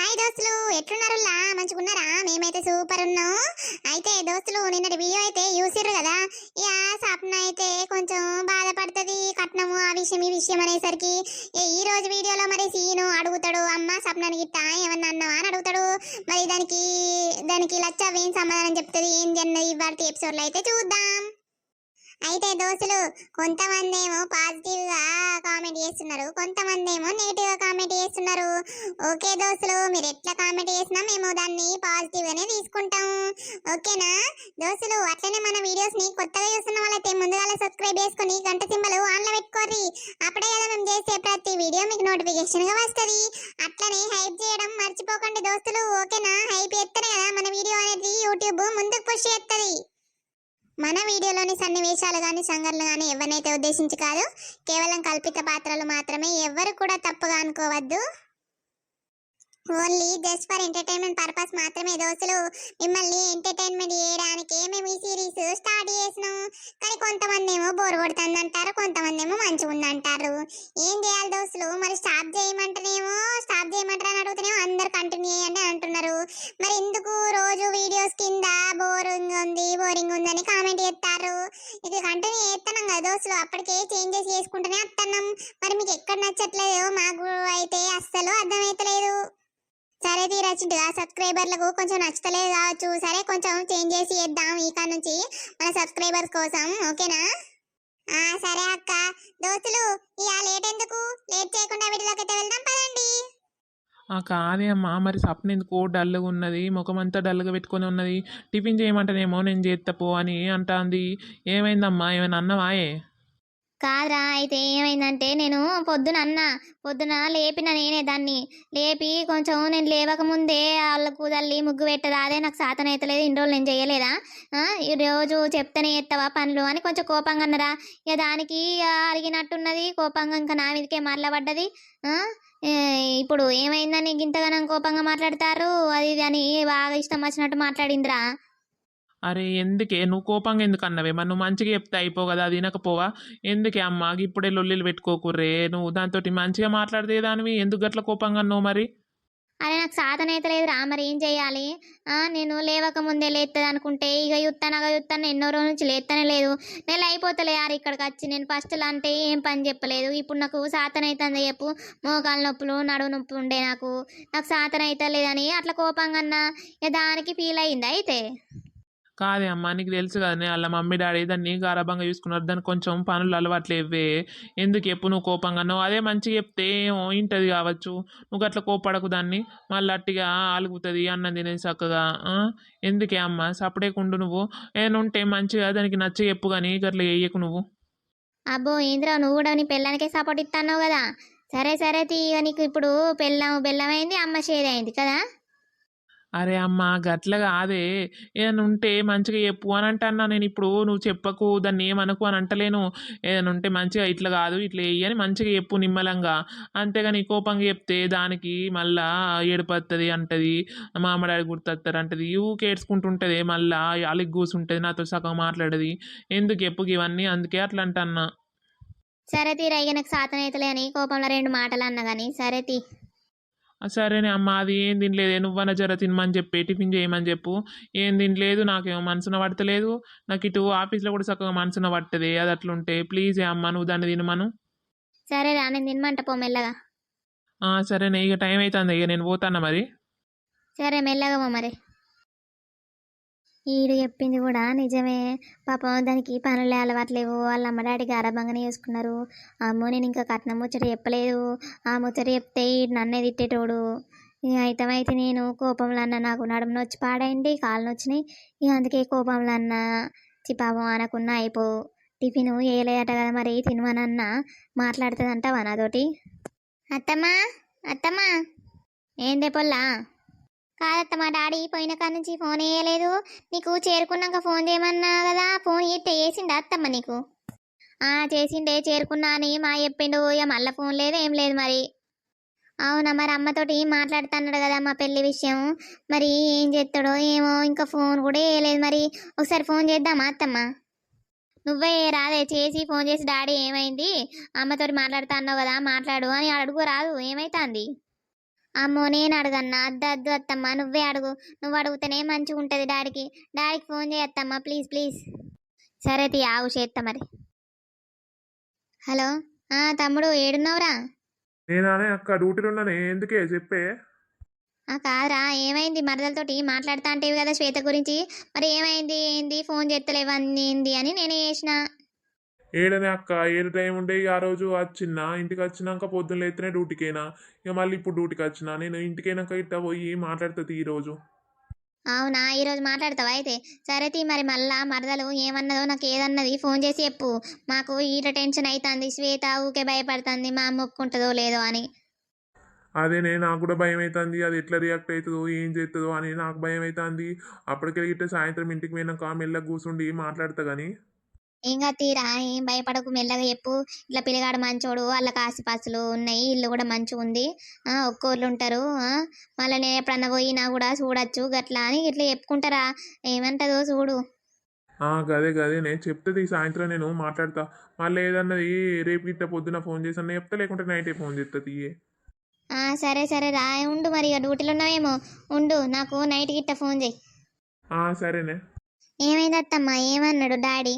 Hi దోస్తులు ఎట్లున్నారులా మంచిగున్నారా? మేమైతే super ఉన్నాం. అయితే దోస్తులు నిన్నటి వీడియో అయితే చూసిర్రు కదా? యా సప్న అయితే కొంచెం బాధపడుతుంది. కట్నము ఆ విషయం ఈ విషయం అనేసరికి ఈ రోజు వీడియోలో మరి సీను అడుగుతాడు అమ్మ సప్నానికి గిట్ట? ఏమన్నా అన్నావా? అని అడుగుతాడు. మరి దానికి దానికి లచ్చ ఏం సమాధానం చెప్తుంది? ఏంది అన్నది? ఇవాళ ఎపిసోడ్లో అయితే చూద్దాం. అయితే దోస్తులు కొంతమంది ఏమో పాజిటివ్గా కామెంట్ చేస్తున్నారు కొంతమంది ఏమో నెగిటివ్గా కామెంట్ చేస్తున్నారు. ఓకే దోస్తులు మీరు ఎట్లా కామెంట్ చేసినా మేము దాన్ని పాజిటివ్ గానే తీసుకుంటాం. ఓకేనా? దోస్తులు అట్లనే మన వీడియోస్ని కొత్తగా చూస్తున్న వాళ్ళైతే ముందుగా సబ్స్క్రైబ్ చేసుకుని గంట సింబల్ ఆన్లో పెట్టుకోర్రి. అప్పుడే కదా మేము చేసే ప్రతి వీడియో మీకు నోటిఫికేషన్గా వస్తుంది. అట్లనే హైప్ చేయడం మర్చిపోకండి దోస్తులు ఓకేనా? హైప్ ఎత్తనే కదా మన వీడియో అనేది యూట్యూబ్ ముందుకు పుష్ చేస్తుంది మన వీడియోలోని సన్నివేశాలు కానీ సంఘటనలు కానీ ఎవరినైతే ఉద్దేశించి కాదు కేవలం కల్పిత పాత్రలు మాత్రమే ఎవ్వరు కూడా తప్పుగా అనుకోవద్దు. Only just for entertainment purpose మాత్రమే దోస్తులు. మిమ్మల్ని ఎంటర్టైన్మెంట్ చేయడానికి మేము ఈ సిరీస్ స్టార్ట్ చేసినాం. కానీ కొంతమంది ఏమో బోర్ కొడుతుంది అంటారు కొంతమంది ఏమో మంచిగా ఉందంటారు. ఏం చేయాలి దోస్తులు? మరి స్టాప్ చేయమంటేనేమో స్టాప్ చేయమంటారు అని అడుగుతూనేమో అందరు కంటిన్యూ చేయండి అంటున్నారు. మరి ఎందుకు రోజు వీడియోస్ కింద ఉంది బోరింగ్ ఉందని కామెంట్ చేస్తారు ఇది కంటిన్యూ చేస్తున్నాం కదా దోస్తులు అప్పటికే చేంజెస్ చేసుకుంటూనే వస్తున్నాం మరి మీకు ఎక్కడ నచ్చట్లేదో మాకు అయితే అస్సలు అర్థమవుతలేదు సరే తీరచ్చిందిగా సబ్స్క్రైబర్లకు కొంచెం నచ్చలేదు కావచ్చు. సరే కొంచెం చేంజ్ చేసి చేద్దాం ఇక నుంచి మన సబ్స్క్రైబర్స్ కోసం ఓకేనా? ఆ సరే అక్క. దోస్తులు ఇక లేట్ ఎందుకు? లేట్ చేయకుండా వీటిలోకి అయితే వెళ్దాం పదండి. కాదే అమ్మా మరి సప్న ఎందుకో డల్గా ఉన్నది ముఖం అంతా డల్గా పెట్టుకొని ఉన్నది టిఫిన్ చేయమంటేనేమో నేను చేస్తా పో అని అంటాంది. ఏమైందమ్మా ఏమైనా అన్నవాయే కాదురా అయితే ఏమైందంటే నేను పొద్దున అన్న పొద్దున లేపిన నేనే దాన్ని. లేపి కొంచెం నేను లేవకముందే వాళ్ళకు తల్లి ముగ్గు పెట్టరాదే నాకు సాతన అవుతలేదు ఇన్ని రోజులు నేను చేయలేదా? ఈ రోజు చెప్తేనే ఎత్తవా పనులు అని కొంచెం కోపంగా అన్నరా. ఇక దానికి ఇక అడిగినట్టున్నది కోపంగా ఇంకా నా మీదకే మరలబడ్డది. ఆ, ఇప్పుడు ఏమైందని గింతగానం కోపంగా మాట్లాడతారు? అది ఇది అని బాగా ఇష్టం వచ్చినట్టు మాట్లాడిందిరా. అరే ఎందుకే? నువ్వు కోపంగా ఎందుకు అన్నవే? మరి నువ్వు మంచిగా చెప్తే అయిపో కదా అది వినకపోవా? ఎందుకే అమ్మా? ఇప్పుడే లొల్లిలు పెట్టుకోకుర్రే నువ్వు దాంతో మంచిగా మాట్లాడితే దానివి ఎందుకు గట్ల కోపంగా అన్నావు మరి? అరే నాకు సాధన అయితే లేదురా మరి ఏం చేయాలి? నేను లేవక ముందే లేస్తుంది అనుకుంటే ఇక యుత్తానగా యుత్తాను ఎన్నో రోజుల నుంచి లేస్తనే లేదు. నెల అయిపోతలే యారు ఇక్కడికి వచ్చి నేను ఫస్ట్ అంటే ఏం పని చెప్పలేదు. ఇప్పుడు నాకు సాతన అవుతుంది చెప్పు. మోకాలు నొప్పులు నడువు నొప్పి ఉండే నాకు. నాకు సాతన అవుతలేదని లేదని అట్లా కోపంగా అన్నా. ఇక దానికి ఫీల్ అయింది అయితే? కాదే అమ్మా నీకు తెలుసు కదనే వాళ్ళ మమ్మీ డాడీ దాన్ని గారాభంగా చూసుకున్నారు. దానికి కొంచెం పనులు అలవాట్లు ఇవ్వే ఎందుకు ఎప్పు నువ్వు కోపంగా? అదే మంచిగా చెప్తే ఏమో ఇంటది కావచ్చు. నువ్వు అట్లా కోపడకు దాన్ని. మళ్ళీ అట్టిగా ఆలుగుతుంది అన్నం తినేది చక్కగా ఎందుకే అమ్మ? సపడేకుండు నువ్వు. ఏనుంటే ఉంటే మంచిగా దానికి నచ్చ చెప్పు కానీ గట్ల వేయకు నువ్వు. అబ్బో ఏంద్రా నువ్వు కూడా నీ పెళ్ళానికే సపోర్ట్ ఇస్తాను కదా? సరే సరే తీ నీకు ఇప్పుడు పెళ్ళం బెల్లం అయింది అమ్మ షేర్ అయింది కదా? అరే అమ్మ గట్ల కాదే. ఏదైనా ఉంటే మంచిగా చెప్పు అని అంటన్నా నేను ఇప్పుడు. నువ్వు చెప్పకు దాన్ని ఏమనకు అని అంటలేను. ఏదైనా ఉంటే మంచిగా ఇట్లా కాదు ఇట్లా వేయి అని మంచిగా చెప్పు నిమ్మలంగా. అంతేగాని కోపంగా చెప్తే దానికి మళ్ళా ఏడుపత్తది అంటది మా అమ్మ గుర్తొస్తారు అంటది. ఊకే ఏడ్చుకుంటుంటుంది మళ్ళా అలిగి కూసుంటుంది నాతో సగం మాట్లాడది. ఎందుకు చెప్పు ఇవన్నీ? అందుకే అట్లా అంటన్నా. సరే తీరా ఇక నాకు సాతనైతలే అని కోపంలో రెండు మాటలు అన్నా కానీ సరే తీ. సరేనే అమ్మ అది ఏం తినలేదు నువ్వన్న జర తినమని చెప్పి టిఫిన్ చేయమని చెప్పు. ఏం తినలేదు నాకేమో మనసున పడతలేదు. నాకు ఇటు ఆఫీస్లో కూడా చక్కగా మనసున పట్టది అది అట్లుంటే. ప్లీజ్ ఏ అమ్మ నువ్వు దాన్ని తినమను. సరే రా నేను తినమంట పో మెల్లగా. "ఆ, సరేనే ఇక టైం అవుతుంది ఇక నేను పోతాను మరి? సరే మెల్లగా మరి. ఈడు చెప్పింది కూడా నిజమే. పాపం దానికి పనులే అలవాట్లేవు వాళ్ళ అమ్మ డాడీ గారభంగానే చేసుకున్నారు. అమ్మో నేను ఇంకా కట్నం ముచ్చట చెప్పలేదు. ఆ ముచ్చట చెప్తే ఈడు నన్నే తిట్టేటోడు. ఇక అయితే నేను కోపంలో అన్న నాకు నడుము నొచ్చి పాడైంది కాళ్ళు నొచ్చినాయి. ఇక అందుకే కోపంలో అన్న. చి పాపం అనకున్నా అయిపో. టిఫిన్ వేయలేదట కదా మరి తినమనన్నా మాట్లాడుతుందంటావా నాతోటి? అత్తమ్మా అత్తమ్మా. ఏందే పొల్లా? కాదత్త మా డాడీ పోయిన కాడ నుంచి ఫోన్ వేయలేదు నీకు చేరుకున్నాక ఫోన్ చేయమన్నా కదా? ఫోన్ చేస్తే వేసిండా అత్తమ్మ నీకు? ఆ చేసిండే చేరుకున్నా అని మా చెప్పిండు. ఇక మళ్ళీ ఫోన్ లేదు ఏం లేదు మరి. అవునా మరి అమ్మతోటి మాట్లాడుతున్నాడు కదా మా పెళ్ళి విషయం? మరి ఏం చేస్తాడో ఏమో ఇంకా ఫోన్ కూడా వేయలేదు మరి. ఒకసారి ఫోన్ చేద్దామా అత్తమ్మ? నువ్వే రాదే చేసి ఫోన్ చేసి డాడీ ఏమైంది? అమ్మతోటి మాట్లాడుతా అన్నావు కదా మాట్లాడు అని అడుగు రాదు ఏమైతుంది? అమ్మో నేను అడగన్నా. అద్దు అద్దు అత్తమ్మ నువ్వే అడుగు. నువ్వు అడుగుతేనే మంచిగా ఉంటుంది డాడీకి. డాడీకి ఫోన్ చేయత్తమ్మా ప్లీజ్ ప్లీజ్. సరే తీ ఆగు చేస్తా మరి. హలో? ఆ తమ్ముడు ఏడున్నావురా? నేనానే అక్క డ్యూటీలో ఉన్నానే ఎందుకే? చెప్పే. ఆ కాదురా ఏమైంది? మరదలతోటి మాట్లాడుతా అంటేవి కదా శ్వేత గురించి. మరి ఏమైంది ఏంది? ఫోన్ చేస్తలేవు అన్ని ఏంది అని నేనే చేసిన. ఏడనే అక్క ఏడు టైం ఉండే ఆ రోజు వచ్చిన ఇంటికి వచ్చినాక పొద్దున్న లేస్తేనే డ్యూటీకైనా? ఇక మళ్ళీ ఇప్పుడు డ్యూటీకి వచ్చిన? నేను ఇంటికైనాక ఇట్లా పోయి మాట్లాడుతుంది ఈ రోజు. అవునా? ఈరోజు మాట్లాడతావా అయితే? సరే తీ మరి మళ్ళా మరదలు ఏమన్నదో నాకు ఏదన్నది ఫోన్ చేసి చెప్పు. మాకు ఈట టెన్షన్ అవుతుంది శ్వేత ఊకే భయపడుతుంది మా అమ్మ ఒప్పుకుంటుందో లేదో అని. అదేనే నాకు కూడా భయం అవుతుంది అది ఎట్లా రియాక్ట్ అవుతుందో ఏం చేస్తుందో అని నాకు భయం అవుతుంది అప్పటికే ఇట్లా సాయంత్రం ఇంటికి పోయినాక మెల్లగా కూర్చుండి మాట్లాడతా కానీ ఇంకా తీరా ఏం భయపడకు మెల్లగా చెప్పు. ఇట్లా పిల్లగాడు మంచోడు వాళ్ళకి ఆస్తిపాస్తులు ఉన్నాయి ఇల్లు కూడా మంచిగా ఉంది. ఒక్కోళ్ళు ఉంటారు. మళ్ళీ నేను ఎప్పుడన్నా పోయినా కూడా చూడొచ్చు గట్లా అని ఇట్లా చెప్పుకుంటారా? ఏమంటదో చూడు. గదే గదే. నేను చెప్తుంది సాయంత్రం నేను మాట్లాడతా. మళ్ళీ ఏదన్నది రేపు ఇట్ట పొద్దున ఫోన్ చేసాను చెప్తా లేకుంటే నైటే ఫోన్ చేస్తుంది సరే సరే. రా ఉండు మరి. డ్యూటీలో ఉన్నావేమో? ఉండు నాకు నైట్ గిట్ట ఫోన్ చేయి. సరేనే. ఏమైంది అత్తమ్మ ఏమన్నాడు డాడీ?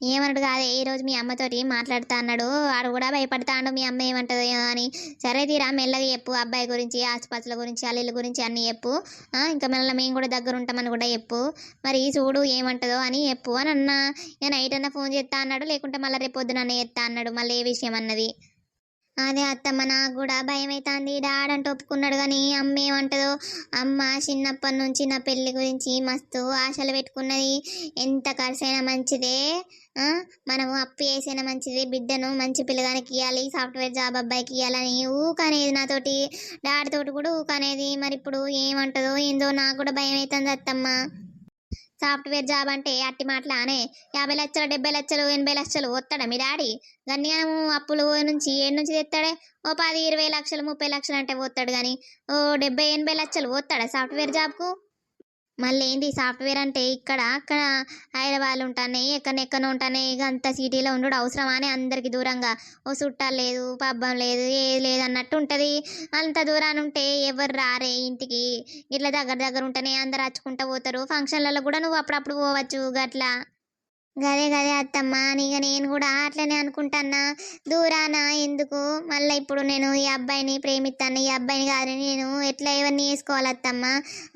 ఏమన్నాడు కాదే? ఈ రోజు మీ అమ్మతోటి మాట్లాడుతా అన్నాడు. వాడు కూడా భయపడతాడు మీ అమ్మ ఏమంటదో అని. సరే తీరా మెల్లగా చెప్పు. అబ్బాయి గురించి ఆసుపత్రుల గురించి అల్లుల గురించి అన్నీ చెప్పు. ఇంకా మళ్ళీ మేము కూడా దగ్గర ఉంటామని కూడా చెప్పు. మరి చూడు ఏమంటదో అని చెప్పు అని అన్నా. ఇక నైట్ అన్న ఫోన్ చేస్తా అన్నాడు. లేకుంటే మళ్ళీ రేపు పొద్దున చేస్తా అన్నాడు. మళ్ళీ ఏ విషయం అన్నది? అదే అత్తమ్మ నాకు కూడా భయం అవుతుంది డాడ్ అంటే ఒప్పుకున్నాడు కానీ అమ్మ ఏమంటదో? అమ్మ చిన్నప్పటి నుంచి నా పెళ్ళి గురించి మస్తు ఆశలు పెట్టుకున్నది. ఎంత ఖర్చైనా మంచిదే. మనము అప్పు చేసిన మంచిది? బిడ్డను మంచి పిల్లగానికి ఇవ్వాలి సాఫ్ట్వేర్ జాబ్ అబ్బాయికి ఇవ్వాలని ఊకనేది నాతోటి. డాడీ తోటి కూడా ఊకనేది. మరి ఇప్పుడు ఏమంటదో ఏందో నాకు కూడా భయం అవుతుంది అత్తమ్మ. సాఫ్ట్వేర్ జాబ్ అంటే అట్టి మాటలానే యాభై లక్షలు డెబ్బై లక్షలు ఎనభై లక్షలు వస్తాడా మీ డాడీ? గన్యాము అప్పులు నుంచి ఏడు నుంచి తెస్తాడే ఓ పది ఇరవై లక్షలు ముప్పై లక్షలు అంటే పోతాడు కానీ ఓ డెబ్బై ఎనభై లక్షలు పోతాడా సాఫ్ట్వేర్ జాబ్కు? మళ్ళీ ఏంది సాఫ్ట్వేర్ అంటే ఇక్కడ అక్కడ హైదరాబాద్లో ఉంటాయి ఎక్కడెక్కడ ఉంటాయి ఇక అంత సిటీలో ఉండడం అవసరమా అని అందరికి దూరంగా. ఓ చుట్టాలు లేదు పబ్బం లేదు ఏది లేదు అన్నట్టు ఉంటుంది. అంత దూరాన్ని ఉంటే ఎవరు రారే ఇంటికి. ఇట్లా దగ్గర దగ్గర ఉంటేనే అందరు అచ్చుకుంటూ పోతారు. ఫంక్షన్లలో కూడా నువ్వు అప్పుడప్పుడు పోవచ్చు గట్లా. గదే గదే అత్తమ్మ ఇక నేను కూడా అట్లనే అనుకుంటాన్నా. దూరాన? ఎందుకు? మళ్ళీ ఇప్పుడు నేను ఈ అబ్బాయిని ప్రేమిస్తాను ఈ అబ్బాయిని కాదని నేను ఎట్లా ఎవరిని వేసుకోవాలి అత్తమ్మ?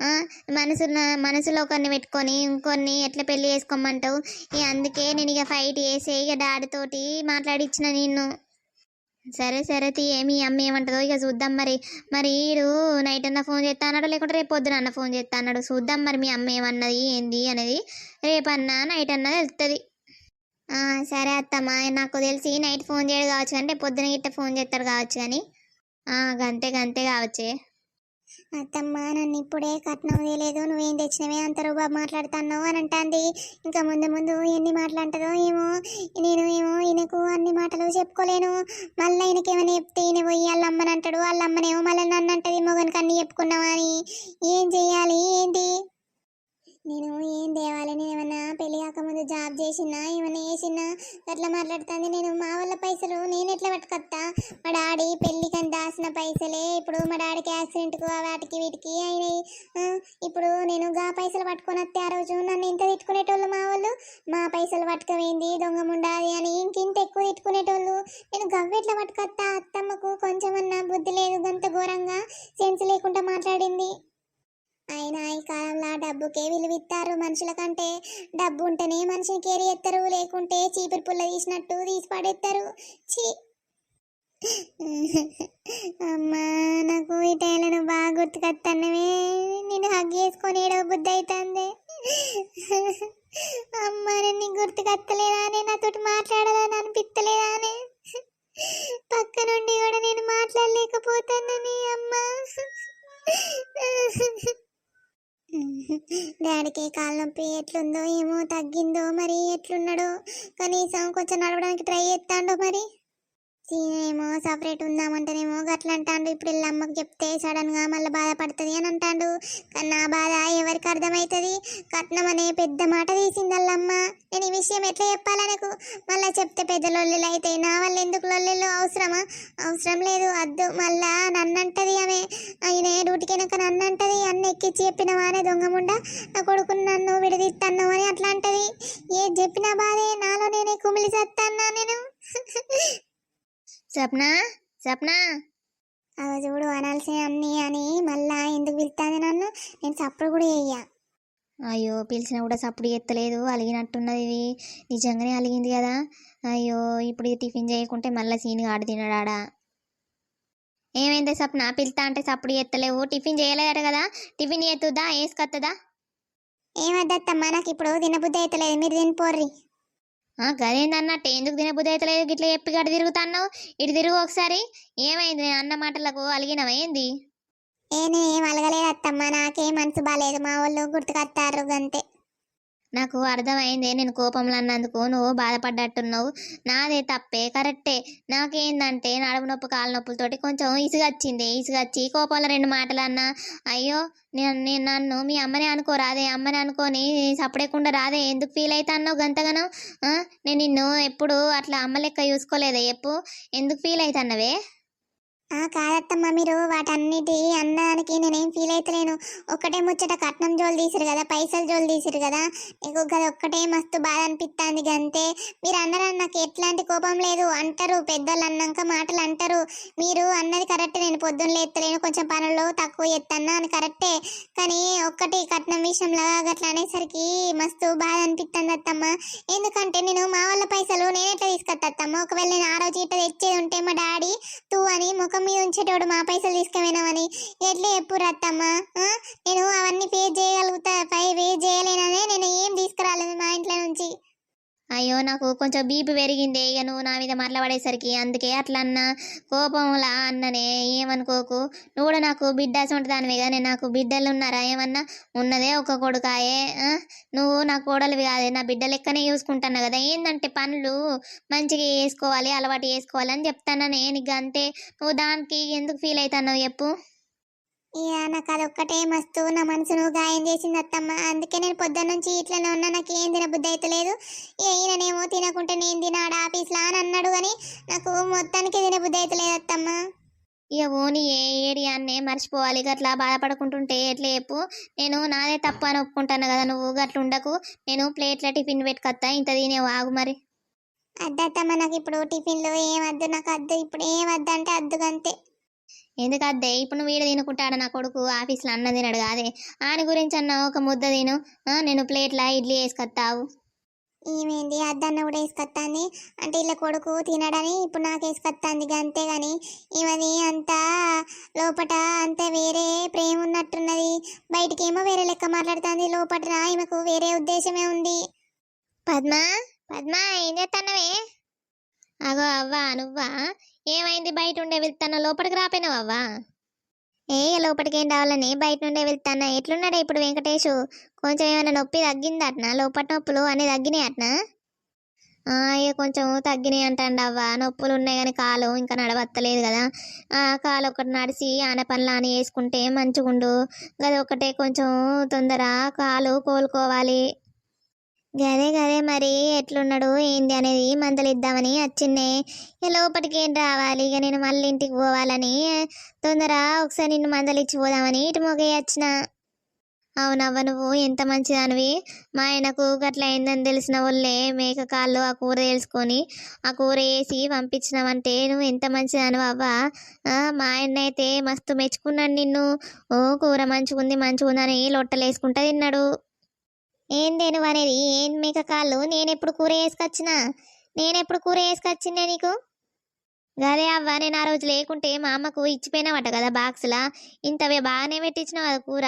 ఆ, మనసున మనసులో ఒకరిని పెట్టుకొని ఇంకొన్ని ఎట్లా పెళ్ళి చేసుకోమంటావు? ఇక అందుకే నేను ఇక ఫైట్ చేసి ఇక డాడీతోటి మాట్లాడిచ్చిన నిన్ను. సరే సరే తీ మీ అమ్మ ఏమంటుందో ఇక చూద్దాం మరి. మరి ఈడు నైట్ అన్న ఫోన్ చేస్తా అన్నాడు లేకుంటే రేపు పొద్దున అన్న ఫోన్ చేస్తా అన్నాడు. చూద్దాం మరి మీ అమ్మ ఏమన్నది ఏంది అనేది రేపన్నా నైట్ అన్నా తెలుస్తుంది సరే అత్తమ్మ నాకు తెలిసి నైట్ ఫోన్ చేయడు కావచ్చు అంటే పొద్దున గిట్ట ఫోన్ చేస్తాడు కావచ్చు కానీ. గంతే గంతే కావచ్చే. అత్తమ్మ నన్ను ఇప్పుడే కట్నం వేయలేదు నువ్వేం తెచ్చినవే అంత రూబా మాట్లాడుతున్నావు అని అంటాంది. ఇంకా ముందు ముందు ఎన్ని మాట్లాడుతుందో ఏమో నేను ఏమో ఈయనకు అన్ని మాటలు చెప్పుకోలేను. మళ్ళీ ఈయనకేమైనా చెప్తే ఈయన పోయి వాళ్ళ అమ్మని అంటాడు. వాళ్ళ అమ్మనేమో మళ్ళీ నన్ను అంటది మొగనికి అన్ని చెప్పుకున్నావా అని. ఏం చేయాలి ఏంటి? నేను ఏం తేవాలి నేను జాబ్ చేసినా ఏమైనా చేసినా అట్లా మాట్లాడుతుంది. నేను మా వాళ్ళ పైసలు నేను ఎట్లా పట్టుకొస్తా మా డాడీ పెళ్ళికి అని దాసిన పైసలే ఇప్పుడు మా డాడీకి యాక్సిడెంట్కు వాటికి వీటికి అయినాయి. ఇప్పుడు నేను గా పైసలు పట్టుకొని వస్తే ఆ రోజు నన్ను ఇంత తిట్టుకునేటోళ్ళు మా వాళ్ళు? మా పైసలు పట్టుకపోయింది దొంగ ముండాది అని ఇంకింత ఎక్కువ తిట్టుకునేటోళ్ళు. నేను గవ్వెట్లా పట్టుకొస్తా అత్తమ్మకు కొంచెమన్నా బుద్ధి లేదు గంత ఘోరంగా సెన్స్ లేకుండా మాట్లాడింది. అయినా ఈ కాలంలో డబ్బుకే విలువిస్తారు మనుషుల కంటే డబ్బు ఉంటేనే మనిషిని కేర్ చేస్తారు లేకుంటే చీపురు పుల్ల తీసినట్టు తీసి పడేస్తారు చీ అమ్మా నాకు ఈ టైలను బాగా గుర్తుకొస్తానవే నేను హగ్ చేసుకొని ఏడవ బుద్ధి అవుతుంది అమ్మా నేను గుర్తుకొత్తలేదా నాతోటి మాట్లాడాలని అనిపిస్తలేదానే పక్క నుండి కూడా నేను మాట్లాడలేకపోతానని అమ్మా. డాడీకి కాళ్ళ నొప్పి ఎట్లుందో ఏమో తగ్గిందో మరి ఎట్లున్నాడో కనీసం కొంచెం నడవడానికి ట్రై చేస్తాడో మరి. సీనేమో సపరేట్ ఉందామంటేనేమో గట్ల అంటాడు ఇప్పుడు వెళ్ళి అమ్మకు చెప్తే సడన్గా మళ్ళీ బాధపడుతుంది అని అంటాడు. కానీ నా బాధ ఎవరికి అర్థమవుతుంది కట్నం అనే పెద్ద మాట తీసింది వాళ్ళమ్మ నేను ఈ విషయం ఎట్లా చెప్పాలా నీకు? మళ్ళీ చెప్తే పెద్ద లొల్లిలు అయితే నా వల్ల ఎందుకు లొల్లిలు? అవసరమా? అవసరం లేదు వద్దు మళ్ళా నన్ను అంటది ఆమె ఆయన డ్యూటీకి వెనక నన్ను అంటది అన్న ఎక్కిచ్చి చెప్పినవానే దొంగముండ నా కొడుకుని నన్ను విడదీస్తాను అని అట్లా అంటది ఏది చెప్పిన బాధే. నాలో నేనే కుమిలి చేస్తానా నేను? సప్న సప్న అవి చూడు అనాల్సిన అన్ని అని మళ్ళా ఎందుకు పిలుస్తాను నన్ను? నేను సప్పుడు కూడా చెయ్య. అయ్యో పిలిచినా కూడా సప్పుడు ఎత్తలేదు అలిగినట్టున్నది ఇది. నిజంగానే అలిగింది కదా. అయ్యో ఇప్పుడు ఇది టిఫిన్ చేయకుంటే మళ్ళీ సీన్ ఆడు తినడాడా? ఏమైంది సప్న పిలుతా అంటే సప్పుడు ఎత్తలేవు టిఫిన్ చేయలేదట కదా. టిఫిన్ ఎత్తుదా వేసుకొత్తదా ఏమద్దత్తమ్మా నాకు ఇప్పుడు తినబుద్ధి అవుతలేదు మీరు తినిపోర్రి గదేందన్నట్టు ఎందుకు తినబుద్ధి అవుతలేదు గిట్లా చెప్పి గడి తిరుగుతున్నావు? ఇటు తిరుగు ఒకసారి. ఏమైంది? నేను అన్న మాటలకు అలిగినవా ఏంది? ఏ నేనేం అలగలేదు అత్తమ్మ. నాకేం మనసు బాగాలేదు మా వాళ్ళు గుర్తుకొస్తారు అంతే నాకు అర్థమైంది నేను కోపంలో అన్నందుకు నువ్వు బాధపడ్డట్టున్నావు. నాదే తప్పే కరెక్టే. నాకేందంటే నడుము నొప్పి కాళ్ళ నొప్పులతోటి కొంచెం ఇసుగచ్చింది. ఇసుగచ్చి కోపంలో రెండు మాటలు అన్నా అయ్యో నేను నన్ను మీ అమ్మనే అనుకో రాదే. అమ్మని అనుకొని సపడేకుండా రాదే. ఎందుకు ఫీల్ అవుతాన్నావు గంతగానో? నేను నిన్ను ఎప్పుడు అట్లా అమ్మ లెక్క చూసుకోలేదే ఎప్పు? ఎందుకు ఫీల్ అవుతున్నావే కాదత్తమ్మ మీరు వాటన్నిటి అన్నానికి నేనేం ఫీల్ అవుతలేను ఒక్కటే ముచ్చట కట్నం జోలు తీసిరు కదా పైసలు జోలు తీసిరు కదా నీకు గది ఒక్కటే మస్తు బాధ అనిపిస్తుంది గంతే. మీరు అన్నారని నాకు ఎట్లాంటి కోపం లేదు. అంటారు పెద్దోళ్ళు అన్నాక మాటలు అంటారు. మీరు అన్నది కరెక్ట్ నేను పొద్దున్న లేత్తలేను. కొంచెం పనులు తక్కువ ఎత్తన్నా అని కరెక్టే. కానీ ఒక్కటి కట్నం విషయంలో అట్లా అనేసరికి మస్తు బాధ అనిపిస్తుంది అత్తమ్మ. ఎందుకంటే నేను మా వాళ్ళ పైసలు నేను ఎట్లా అత్తమ్మ? ఒకవేళ నేను ఆ రోజు ఇట్లా తెచ్చేది ఉంటే మా డాడీ తూ అని ముఖం మీద ఉంచేటోడు మా పైసలు తీసుకుపోయినామని ఎట్లా చెప్పు రత్తమ్మ నేను అవన్నీ పే చేయగలుగుతా పై పే చేయలేననే నేను ఏం తీసుకురాలేదు మా ఇంట్లో నుంచి. అయ్యో నాకు కొంచెం బీపీ పెరిగింది. ఇక నువ్వు నా మీద మరలబడేసరికి అందుకే అట్లా అన్న కోపంలా అన్ననే ఏమనుకోకు. నువ్వు కూడా నాకు బిడ్డ దానివి కానీ నాకు బిడ్డలు ఉన్నారా? ఏమన్నా? ఉన్నదే ఒక కొడుకాయే నువ్వు నా కోడలివి కాదే. నా బిడ్డ లెక్కనే చూసుకుంటాను కదా. ఏంటంటే పనులు? మంచిగా చేసుకోవాలి అలవాటు చేసుకోవాలి అని చెప్తాననే నీకు అంతే. నువ్వు దానికి ఎందుకు ఫీల్ అవుతున్నావు చెప్పు? ఇక నాకు అదొక్కటే మస్తు నా మనసును గాయం చేసింది అత్తమ్మ. అందుకే నేను పొద్దున్న నుంచి ఇట్లనే ఉన్నా నాకు ఏం తినబుద్ధి అయితే లేదు ఈయననేమో తినకుంటే నేను తినాడు ఆఫీస్లో అని అన్నాడు కానీ నాకు మొత్తానికి తినబుద్ధి అయితే లేదు అత్తమ్మ. ఇక ఓని ఏ ఏడి అన్నే మర్చిపోవాలి గట్లా బాధపడుకుంటుంటే ఎట్లా చెప్పు. నేను నాదే తప్పు అని ఒప్పుకుంటాను కదా నువ్వు గట్ల ఉండకు. నేను ప్లేట్ల టిఫిన్ పెట్టుకొత్తా ఇంత తినేవు ఆగు మరి. అద్దత్తమ్మ నాకు ఇప్పుడు టిఫిన్లో ఏం వద్దు నాకు వద్దు ఇప్పుడు ఏం వద్దు అంటే వద్దు అంతే ఎందుకు అద్దే? ఇప్పుడు నువ్వు వీడ తినుకుంటాడు నా కొడుకు? ఆఫీస్లో అన్న తినడు కాదే. ఆయన గురించి అన్న ఒక ముద్ద తిను. నేను ప్లేట్ల ఇడ్లీ వేసుకొత్తావు. ఏమైంది? అద్దన్న కూడా వేసుకొస్తాంది అంటే ఇలా కొడుకు తినడని ఇప్పుడు నాకు వేసుకొస్తాంది అంతే కానీ ఈమెది అంతా లోపట అంత వేరే ప్రేమ ఉన్నట్టున్నది. బయటికేమో వేరే లెక్క మాట్లాడుతుంది. లోపట ఈమెకు వేరే ఉద్దేశమే ఉంది. పద్మ? పద్మ ఏం చేస్తానవే అగో అవ్వా నువ్వా? ఏమైంది? బయట ఉండే వెళ్తాను? లోపలికి రాపోయినావు అవ్వా? ఏ లోపలికి ఏం రావాలని బయట నుండే వెళ్తానా? ఎట్లున్నాడే ఇప్పుడు వెంకటేషు కొంచెం ఏమైనా నొప్పి తగ్గింది అట్నా లోపల నొప్పులు అన్నీ తగ్గినాయి అట్నా అయ్యో కొంచెం తగ్గినాయి అంటాండి నొప్పులు ఉన్నాయి కానీ కాలు ఇంకా నడవత్తలేదు కదా. ఆ కాలు ఒకటి నడిచి ఆన పనులు అని వేసుకుంటే మంచిగుండు. గది ఒకటే కొంచెం తొందర కాలు కోలుకోవాలి. గదే గదే మరి ఎట్లున్నాడు ఏంది అనేది మందలిద్దామని వచ్చిందే వచ్చిన్నే ఇక ఏం రావాలి? ఇక నేను మళ్ళీ ఇంటికి పోవాలని తొందర ఒకసారి నిన్ను మందలిచ్చి పోదామని ఇటు మొగే వచ్చిన అవునవ్వ నువ్వు ఎంత మంచిదానివి? మా ఆయనకు గట్ల ఏందని తెలిసిన వాళ్ళే మేక కాళ్ళు ఆ కూర తెలుసుకొని ఆ కూర వేసి పంపించినావంటే నువ్వు ఎంత మంచిదానివి అవ్వ మా ఆయన అయితే మస్తు మెచ్చుకున్నాడు నిన్ను. ఓ కూర మంచిగుంది మంచిగుందని లొట్టలేసుకుంటా తిన్నాడు. ఏందే నువ్వు అనేది? ఏం మేక కాళ్ళు? నేనెప్పుడు కూర వేసుకొచ్చినా? నేనెప్పుడు కూర వేసుకొచ్చిందే నీకు? గదే అవ్వ నేను ఆ రోజు లేకుంటే మా అమ్మకు ఇచ్చిపోయినావట కదా బాక్స్లా? ఇంతవే బాగానే పెట్టించినావు కదా కూర.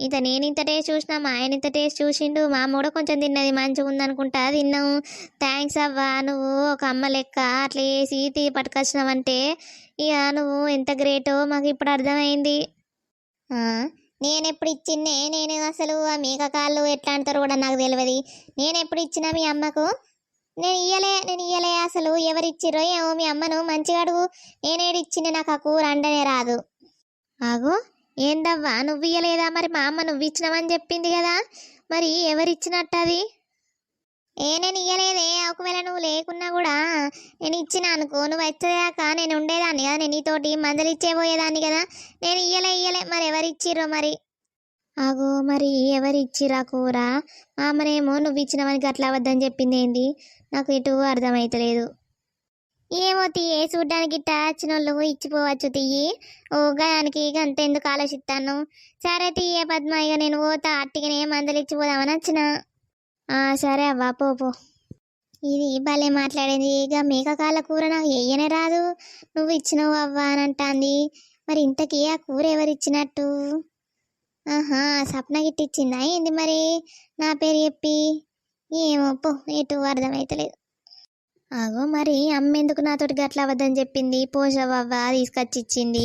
ఇంత నేను ఇంత టేస్ట్ చూసినా మా ఆయన ఇంత టేస్ట్ చూసిండు మా అమ్మ కూడా కొంచెం తిన్నది మంచిగా ఉందనుకుంటా తిన్నావు. థ్యాంక్స్ అవ్వ నువ్వు ఒక అమ్మ లెక్క అట్లా వేసి తీ పట్టుకొచ్చినావంటే ఇక నువ్వు ఎంత గ్రేటో మాకు ఇప్పుడు అర్థమైంది. ఆ, నేను ఎప్పుడు ఇచ్చిందే? నేను అసలు ఆ మేక కాళ్ళు ఎట్లా అంటారో కూడా నాకు తెలియదు నేను ఎప్పుడు ఇచ్చిన మీ అమ్మకు? నేను ఇయ్యలే నేను ఇయ్యలే అసలు. ఎవరిచ్చిరో ఏమో మీ అమ్మను. మంచిగా అడుగు. నేనేడు నాకు ఆ కూర అండనే రాదు. ఆగో. ఏందవ్వా? నువ్వు ఇయ్యలేదా? మరి మా అమ్మ నువ్వు ఇచ్చినావని చెప్పింది కదా. మరి ఎవరిచ్చినట్టు అది? ఏ నేను ఇయ్యలేదే. ఒకవేళ నువ్వు లేకున్నా కూడా నేను ఇచ్చిన అనుకో. నువ్వు వచ్చేదాకా నేను ఉండేదాన్ని కదా. నేను నీతోటి మందలు ఇచ్చేపోయేదాన్ని కదా. నేను ఇయ్యలే ఇయ్యలే. మరి ఎవరిచ్చిర్రో మరి? ఆగో మరి ఎవరు ఇచ్చిరా కూర? ఆమెనేమో అమ్మనేమో నువ్వు ఇచ్చినవని అట్లా వద్దని చెప్పింది ఏంది నాకు ఎటు అర్థమైతలేదు. ఏమో తీయే చూడ్డానికి ఇట్ట వచ్చినోళ్ళు ఇచ్చిపోవచ్చు తీయి. ఓ గదానికి ఇక అంతెందుకు ఆలోచిస్తాను సరే తీయే పద్మ ఇక నేను పోతా. అట్టిగానే మందలు ఇచ్చిపోదామని వచ్చిన. సరే అవ్వా పో పో. ఇది భలే మాట్లాడేది. ఇక మేకకాల కూర నాకు వేయనే రాదు. నువ్వు ఇచ్చినవు అవ్వా అని అంటాంది. మరి ఇంతకీ ఆ కూర ఎవరు ఇచ్చినట్టు ఆహా సప్న గిట్టిచ్చిందా ఏంది మరి? నా పేరు చెప్పి? ఏమో పో ఎటు అర్థమైతలేదు. ఆగో మరి అమ్మ ఎందుకు నాతోటి గట్ల వద్దని చెప్పింది? పోషవ్వ తీసుకొచ్చి ఇచ్చింది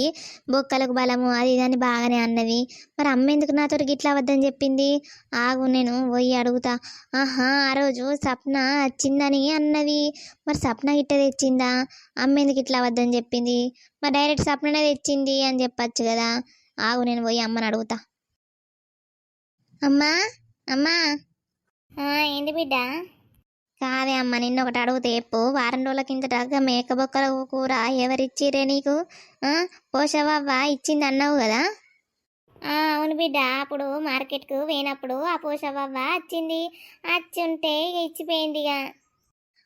బొక్కలకు బలము అది ఇది అని బాగానే అన్నది. మరి అమ్మ ఎందుకు నాతోటి గిట్ల వద్దని చెప్పింది? ఆగు నేను పోయి అడుగుతా. ఆహా ఆ రోజు సప్న వచ్చిందని అన్నది. మరి సప్న గిట్ట తెచ్చిందా? అమ్మ ఎందుకు ఇట్లా వద్దని చెప్పింది? మరి డైరెక్ట్ సప్ననే తెచ్చింది అని చెప్పచ్చు కదా. ఆగు నేను పోయి అమ్మని అడుగుతా. అమ్మా అమ్మా. ఏంది బిడ్డ? కాదే అమ్మ నిన్న ఒకటి అడుగుతే చెప్పు. వారం రోజుల కిందట మేక బొక్కల కూర ఎవరిచ్చిరే నీకు? పోషవవ్వ ఇచ్చింది అన్నావు కదా అవును బిడ్డ. అప్పుడు మార్కెట్కు పోయినప్పుడు ఆ పోషవ్వ వచ్చింది వచ్చి ఉంటే ఇక ఇచ్చిపోయింది ఇక.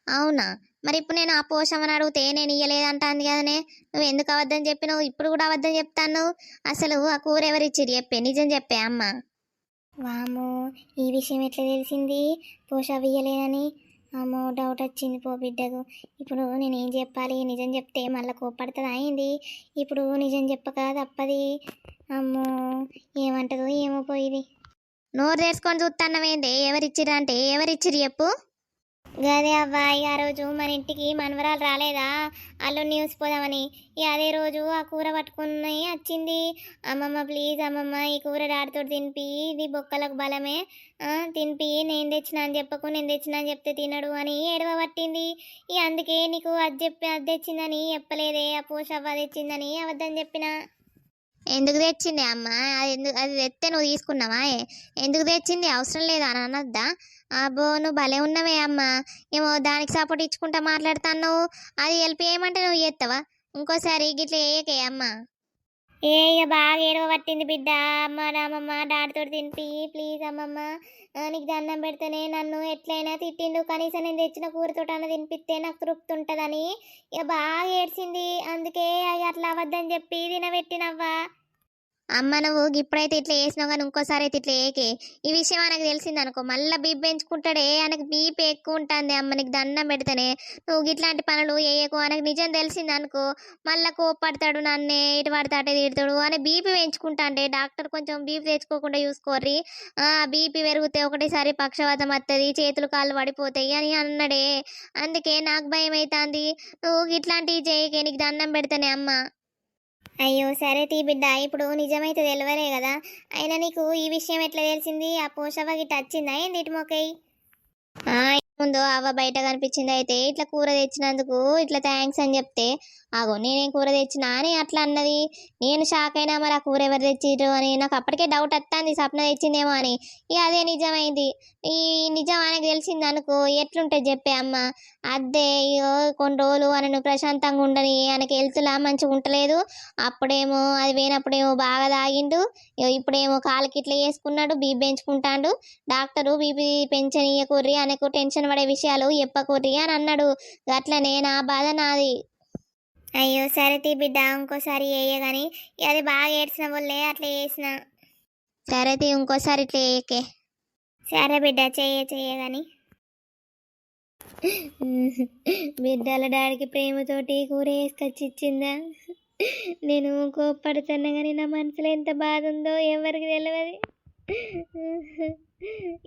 అవునా? మరి ఇప్పుడు నేను ఆ పోషమని అడిగితే నేను ఇయ్యలేదంటాంది కదనే. నువ్వు ఎందుకు అవద్దని చెప్పినావు? ఇప్పుడు కూడా అవద్దని చెప్తాను అసలు ఆ కూర ఎవరిచ్చిరు చెప్పే? నిజం చెప్పే అమ్మ. వాము ఈ విషయం ఎట్లా తెలిసింది? పోష ఇయ్యలేదని. అమ్మో డౌట్ వచ్చింది పో బిడ్డకు. ఇప్పుడు నేను ఏం చెప్పాలి? నిజం చెప్తే మళ్ళీ కోపడుతుంది అయింది ఇప్పుడు నిజం చెప్పక తప్పది. అమ్మో ఏమంటదో ఏమో పోయింది. నోరు చేసుకొని చూస్తాన్నవేందే ఎవరిచ్చిరంటే ఎవరిచ్చిరు చెప్పు. గదే అబ్బాయి ఆ రోజు మన ఇంటికి మనవరాలు రాలేదా? అల్లు న్యూస్ పోదామని ఇక అదే రోజు ఆ కూర పట్టుకుని వచ్చింది. అమ్మమ్మ ప్లీజ్ అమ్మమ్మ ఈ కూర డాడితో తినిపి. ఇది బొక్కలకు బలమే. తినిపి. నేను తెచ్చిన అని చెప్పకు నేను తెచ్చిన అని చెప్తే తినడు అని ఏడవ పట్టింది. ఇక అందుకే నీకు అది చెప్పి అది తెచ్చిందని చెప్పలేదే. ఆ పోషవ్వ తెచ్చిందని అబద్ధం చెప్పిన. ఎందుకు తెచ్చింది అమ్మ? అది ఎందుకు అది తెస్తే నువ్వు తీసుకున్నావా? ఏ? ఎందుకు తెచ్చింది? అవసరం లేదా? అని అనొద్దా? అబ్బో నువ్వు భలే ఉన్నవే అమ్మ. ఏమో దానికి సపోర్ట్ ఇచ్చుకుంటా మాట్లాడుతాను అది హెల్ప్ చేయమంటే నువ్వు చేస్తావా? ఇంకోసారి గిట్ల వేయకే అమ్మ. ఏ ఇక బాగా ఏడవ పట్టింది బిడ్డ. అమ్మ రామమ్మ డాడితో తినిపి ప్లీజ్ అమ్మమ్మ. ఆ, నీకు దండం పెడితేనే నన్ను ఎట్లయినా తిట్టిండు. కనీసం నేను తెచ్చిన కూరతో అన్న తినిపిస్తే నాకు తృప్తి ఉంటుందని ఇక బాగా ఏడ్చింది. అందుకే అట్లా అవద్దని చెప్పి తినబెట్టినవ్వా. అమ్మ నువ్వు ఇప్పుడైతే ఇట్లా వేసినావు కానీ ఇంకోసారి అయితే ఇట్లా ఏకే ఈ విషయం ఆయనకు తెలిసింది అనుకో. మళ్ళీ బీపీ పెంచుకుంటాడే ఆయనకు బీపీ ఎక్కువ ఉంటుంది అమ్మ నీకు దండం పెడితేనే. నువ్వు ఇట్లాంటి పనులు వేయకు ఆయనకు నిజం తెలిసింది అనుకో. మళ్ళీ కోప్పడతాడు నన్నే ఇటు పడతాటే తిడతాడు. అని బీపీ పెంచుకుంటా అంటే డాక్టర్ కొంచెం బీపీ తెచ్చుకోకుండా చూసుకోర్రి. ఆ బీపీ పెరిగితే ఒకటేసారి పక్షవాతం వస్తుంది చేతులు కాళ్ళు పడిపోతాయి అని అన్నాడే. అందుకే నాకు భయం అవుతుంది నువ్వు ఇట్లాంటివి చేయకే నీకు దండం పెడితేనే అమ్మ. అయ్యో సరే తీ బిడ్డ ఇప్పుడు నిజమైతే తెలియలే కదా. అయినా నీకు ఈ విషయం ఎట్లా తెలిసింది? ఆ పోషవ్వ గిట్ట వచ్చిందా? ఏంది ఇటు మొక్కయి ఆ, ముందు అవ్వ బయట కనిపించింది అయితే ఇట్లా కూర తెచ్చినందుకు ఇట్లా థ్యాంక్స్ అని చెప్తే ఆగో నేనేం కూర తెచ్చినా అని అట్లా అన్నది. నేను షాక్ అయినా మరి ఆ కూర ఎవరు తెచ్చిర్రు అని. నాకు అప్పటికే డౌట్ వస్తుంది సప్న తెచ్చిందేమో అని. ఇక అదే నిజమైంది. ఈ నిజం ఆయనకు తెలిసింది అనుకో ఎట్లుంటే చెప్పే అమ్మ. అదే ఇగో కొన్ని రోజులు ఆయనను ప్రశాంతంగా ఉండని ఆయనకి హెల్త్లా మంచిగా ఉండలేదు. అప్పుడేమో అది పోయినప్పుడేమో బాగా తాగిండు. ఇప్పుడేమో కాలుకి ఇట్లా వేసుకున్నాడు బీపీ పెంచుకుంటాడు. డాక్టరు బీపీ పెంచనీయకుర్రి ఆయనకు టెన్షన్ పడే విషయాలు చెప్పకుర్రి అని అన్నాడు. అట్లనే నా బాధ నాది. అయ్యో సరే తీ బిడ్డ ఇంకోసారి వేయ కానీ అది బాగా ఏడ్చిన వాళ్ళే అట్లా చేసిన. సరే తీ ఇంకోసారి ఇట్లా ఏకే సరే బిడ్డ చెయ్య చెయ్య కానీ బిడ్డల డాడీకి ప్రేమతోటి కూర వేసుకొచ్చి ఇచ్చిందా నేను కోప్పడుతున్నా కానీ నా మనసులో ఎంత బాధ ఉందో ఎవరికి తెలియదు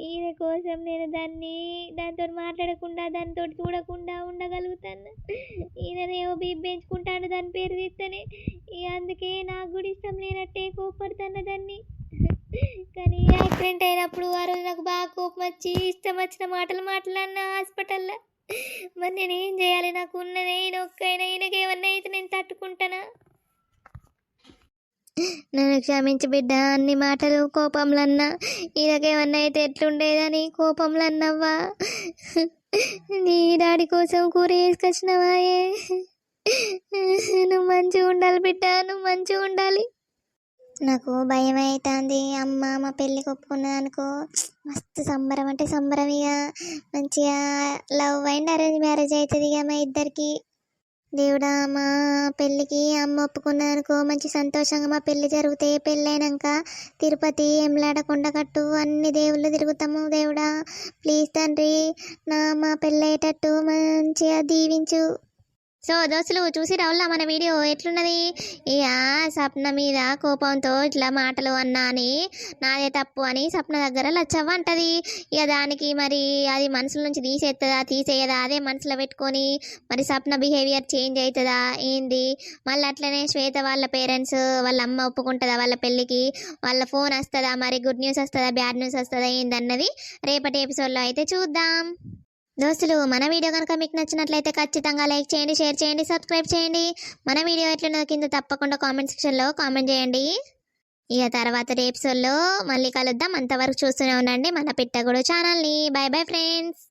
ఈయన కోసం నేను దాన్ని దాంతో మాట్లాడకుండా దానితో చూడకుండా ఉండగలుగుతాను. ఈయననేమో బీప్ దాని పేరు తీస్తేనే. ఇక అందుకే నాకు కూడా ఇష్టం లేనట్టే కోప్పడుతున్న దాన్ని. కానీ యాక్సిడెంట్ అయినప్పుడు ఆ రోజు నాకు బాగా కోపం వచ్చి ఇష్టం వచ్చిన మాటలు మాట్లాడిన హాస్పిటల్లో. మరి నేను ఏం చేయాలి? నాకు ఉన్న నేను ఒక్కైనా ఈయనకి ఏమన్నా అయితే నేను తట్టుకుంటానా? నన్ను క్షమించి బిడ్డ అన్ని మాటలు కోపంలన్నా. ఈయనకేమన్నా అయితే ఎట్లుండేదని కోపంలో అన్నవ్వా నీ డాడీ కోసం కూర వేసుకొచ్చినవాయే. నువ్వు మంచిగా ఉండాలి బిడ్డ నువ్వు మంచిగా ఉండాలి. నాకు భయం అవుతుంది అమ్మ మా పెళ్ళికి ఒప్పుకున్నది అనుకో. మస్తు సంబరం అంటే సంబరం ఇక మంచిగా లవ్ అండ్ అరేంజ్ మ్యారేజ్ అవుతుంది ఇక మా ఇద్దరికి. దేవుడా మా పెళ్ళికి అమ్మ ఒప్పుకున్నారనుకో మంచి సంతోషంగా మా పెళ్ళి జరిగితే పెళ్ళైనాక తిరుపతి ఎమ్లాడ కట్టు అన్ని దేవుళ్ళు తిరుగుతాము. దేవుడా ప్లీజ్ తండ్రి నా మా పెళ్ళయ్యేటట్టు మంచిగా దీవించు. సో దోస్తులు చూసి రావులా మన వీడియో ఎట్లున్నది? ఇక సప్న మీద కోపంతో ఇట్లా మాటలు అన్నా అని నాదే తప్పు అని సప్న దగ్గర లచ్చవ్వ అంటది ఇక దానికి మరి అది మనసుల నుంచి తీసేస్తుందా తీసేయదా? అదే మనసులో పెట్టుకొని మరి సప్న బిహేవియర్ చేంజ్ అవుతుందా ఏంది? మళ్ళీ అట్లనే శ్వేత వాళ్ళ పేరెంట్స్ వాళ్ళ అమ్మ ఒప్పుకుంటుందా వాళ్ళ పెళ్ళికి? వాళ్ళ ఫోన్ వస్తుందా? మరి గుడ్ న్యూస్ వస్తుందా? బ్యాడ్ న్యూస్ వస్తుందా? ఏందన్నది రేపటి ఎపిసోడ్లో అయితే చూద్దాం. దోస్తులు మన వీడియో కనుక మీకు నచ్చినట్లయితే ఖచ్చితంగా లైక్ చేయండి షేర్ చేయండి సబ్స్క్రైబ్ చేయండి. మన వీడియో ఎట్లున్నదో కింద తప్పకుండా కామెంట్ సెక్షన్లో కామెంట్ చేయండి. ఇక తర్వాత ఎపిసోడ్లో మళ్ళీ కలుద్దాం. అంతవరకు చూస్తూనే ఉండండి. మన పిట్టగుడు ఛానల్ని. Bye bye friends.